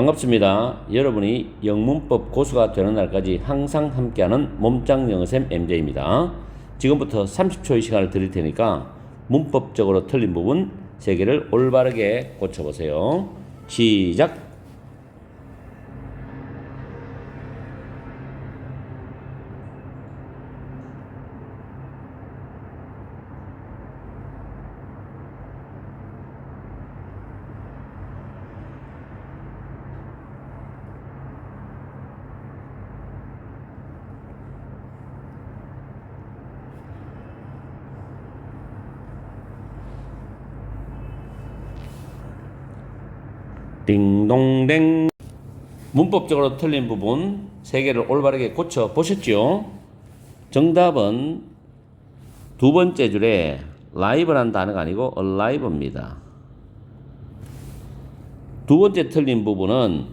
반갑습니다. 여러분이 영문법 고수가 되는 날까지 항상 함께하는 몸짱 영어쌤 MJ입니다. 지금부터 30초의 시간을 드릴 테니까 문법적으로 틀린 부분 3개를 올바르게 고쳐보세요. 시작! 딩동댕 문법적으로 틀린 부분 3개를 올바르게 고쳐 보셨죠? 정답은 두 번째 줄에 live라는 단어가 아니고 alive입니다. 두 번째 틀린 부분은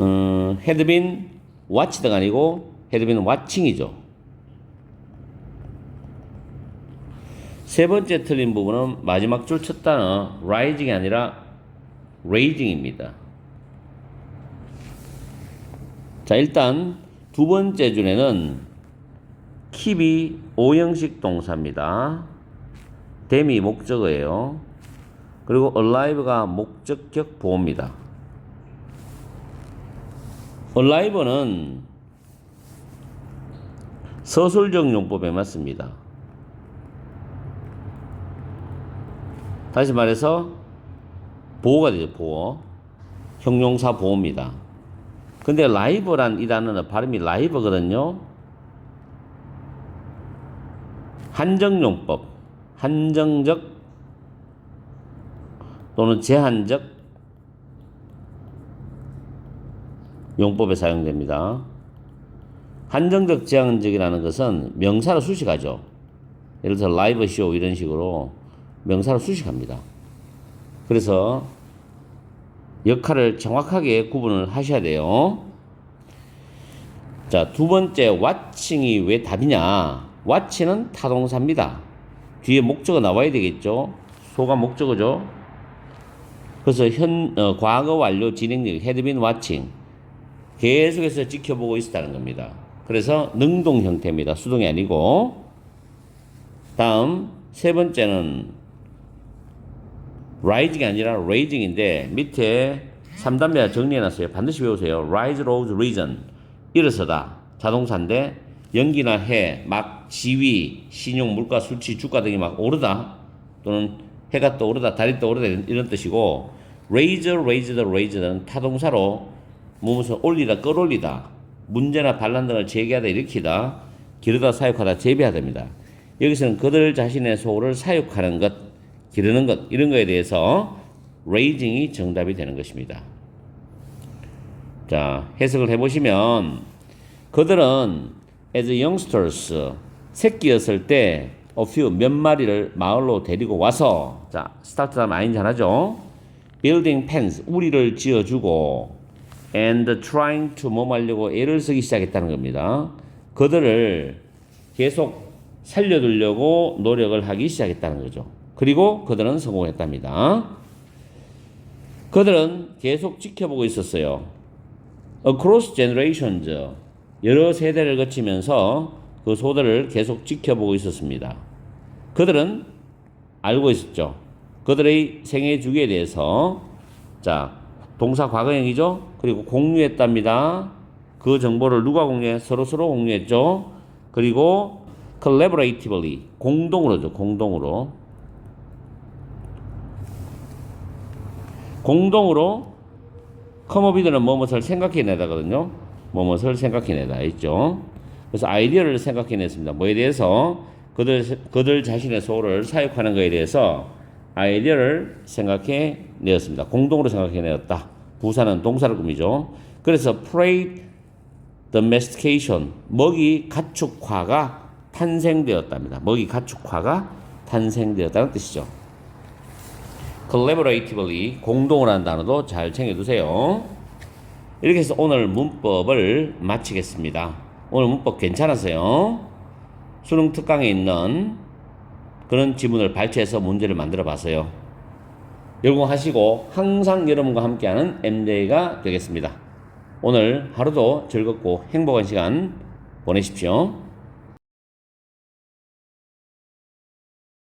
음, had been watched가 아니고 had been watching이죠. 세 번째 틀린 부분은 마지막 줄 첫 단어 rising이 아니라 raising입니다. 자, 일단 두 번째 줄에는 keep이 오형식 동사입니다. them이 목적어예요. 그리고 alive가 목적격 보호입니다. alive는 서술적 용법에 맞습니다. 다시 말해서 보호가 되죠, 보호. 형용사 보호입니다. 근데 라이브란 이 단어는 발음이 라이브거든요. 한정용법, 한정적 또는 제한적 용법에 사용됩니다. 한정적 제한적이라는 것은 명사로 수식하죠. 예를 들어서 라이브 쇼 이런 식으로 명사로 수식합니다. 그래서 역할을 정확하게 구분을 하셔야 돼요. 자, 두 번째 watching이 왜 답이냐? watch는 타동사입니다. 뒤에 목적어 나와야 되겠죠? 소가 목적어죠. 그래서 현 어, 과거 완료 진행력 been watching 계속해서 지켜보고 있었다는 겁니다. 그래서 능동 형태입니다. 수동이 아니고 다음 세 번째는 rising이 아니라 raising인데 밑에 3단계가 정리해놨어요. 반드시 외우세요. rise, rose, reason. 일어서다. 자동사인데 연기나 해, 막 지위, 신용, 물가, 수치, 주가 등이 막 오르다 또는 해가 떠오르다, 달이 떠오르다 이런 뜻이고 raise, raised, raised는 타동사로 무엇을 올리다, 끌어올리다, 문제나 반란 등을 제기하다, 일으키다, 기르다, 사육하다, 재배하다입니다. 여기서는 그들 자신의 소를 사육하는 것, 기르는 것 이런 거에 대해서 raising이 정답이 되는 것입니다. 자, 해석을 해 보시면 그들은 as youngsters 새끼였을 때 a few 몇 마리를 마을로 데리고 와서 자 스타트 다음 아인 잘하죠. building pens 우리를 지어 주고 and trying to 뭐 하려고 애를 쓰기 시작했다는 겁니다. 그들을 계속 살려두려고 노력을 하기 시작했다는 거죠. 그리고 그들은 성공했답니다. 그들은 계속 지켜보고 있었어요. Across generations, 여러 세대를 거치면서 그 소들을 계속 지켜보고 있었습니다. 그들은 알고 있었죠. 그들의 생애 주기에 대해서 자 동사 과거형이죠. 그리고 공유했답니다. 그 정보를 누가 공유해? 서로 서로 공유했죠. 그리고 collaboratively 공동으로죠. 공동으로 공동으로 커머비드는 뭐뭇을 생각해내다거든요. 뭐뭇을 생각해내다 있죠. 그래서 아이디어를 생각해냈습니다. 뭐에 대해서 그들 그들 자신의 소를 사육하는 것에 대해서 아이디어를 생각해내었습니다. 공동으로 생각해내었다. 부사는 동사를 꾸미죠. 그래서 prey domestication 먹이 가축화가 탄생되었답니다. 먹이 가축화가 탄생되었다는 뜻이죠. Collaboratively 공동을 하는 단어도 잘 챙겨두세요. 이렇게 해서 오늘 문법을 마치겠습니다. 오늘 문법 괜찮았어요? 수능 특강에 있는 그런 지문을 발췌해서 문제를 만들어 봤어요. 열공하시고 항상 여러분과 함께하는 MD가 되겠습니다. 오늘 하루도 즐겁고 행복한 시간 보내십시오.